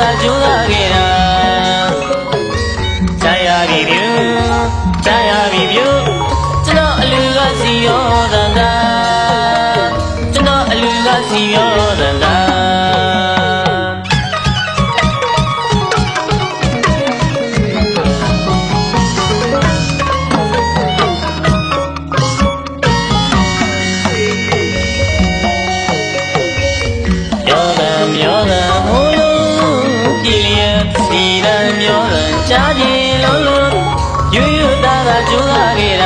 ayuda. You, you, that, that, you, that, you.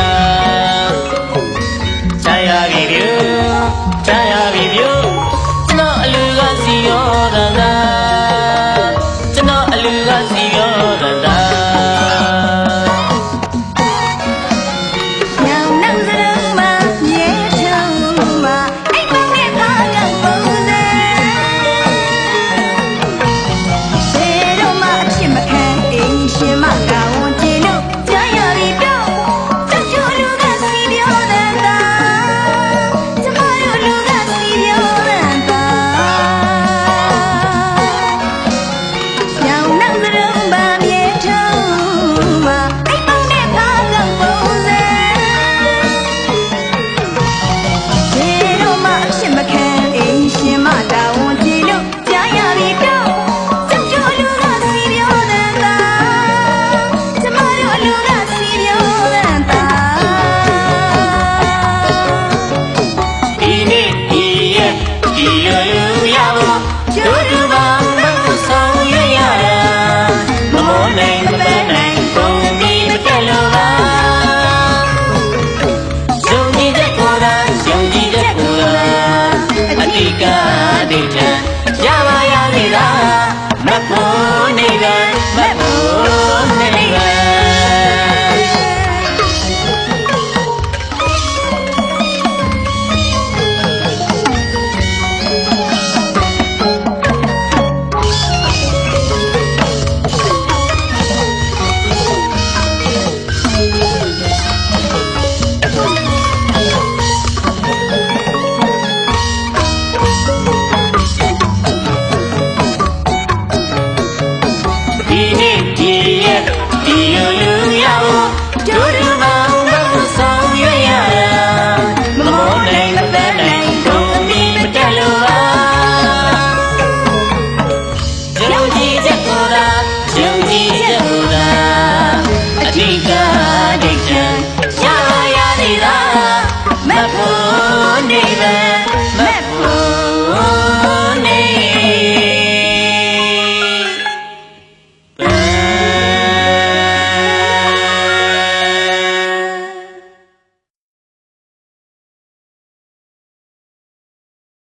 အတိကတိထံရမရနေတာ